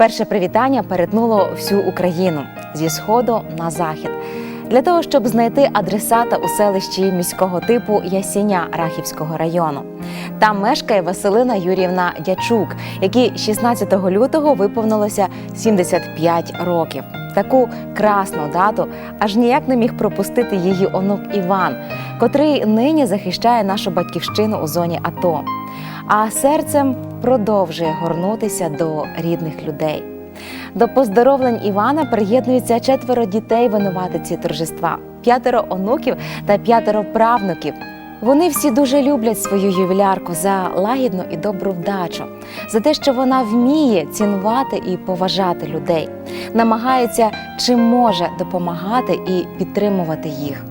Перше привітання перетнуло всю Україну зі сходу на захід. Для того щоб знайти адресата у селищі міського типу Ясіня Рахівського району. Там мешкає Василина Юрівна Дячук, якій 16 лютого виповнилося 75 років. Таку красну дату аж ніяк не міг пропустити її онук Іван, котрий нині захищає нашу батьківщину у зоні АТО. А серцем продовжує горнутися до рідних людей. До поздоровлень Івана приєднуються четверо дітей винуватиці торжества, п'ятеро онуків та п'ятеро правнуків. Вони всі дуже люблять свою ювілярку за лагідну і добру вдачу, за те, що вона вміє цінувати і поважати людей, намагається чим може допомагати і підтримувати їх.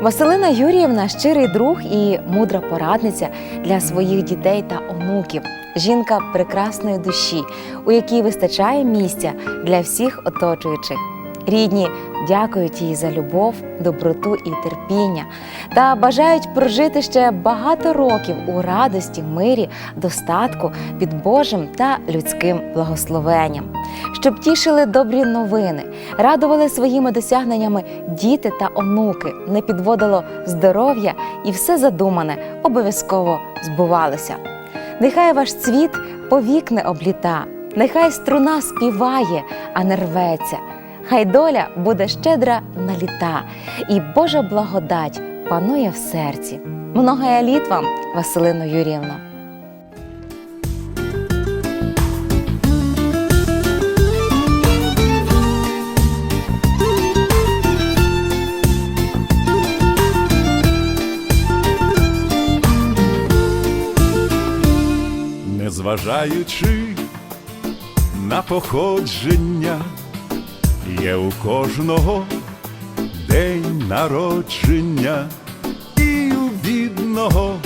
Василина Юріївна щирий друг і мудра порадниця для своїх дітей та онуків. Жінка прекрасної душі, у якій вистачає місця для всіх оточуючих. Рідні дякують їй за любов, доброту і терпіння та бажають прожити ще багато років у радості, мирі, достатку під Божим та людським благословенням, щоб тішили добрі новини, радували своїми досягненнями діти та онуки, не підводило здоров'я і все задумане обов'язково збувалося. Нехай ваш цвіт повік не обліта, нехай струна співає, а не рветься. Хай доля буде щедра на літа, і Божа благодать панує в серці. Многая літ вам, Василино Юріївна. Незважаючи на походження, є у кожного день народження, і у бідного,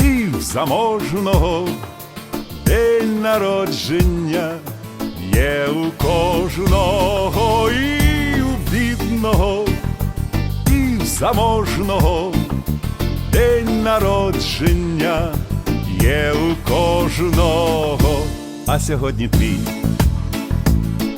і в заможного. День народження, є у кожного, і у бідного, і в заможного. День народження є у кожного, а сьогодні твій,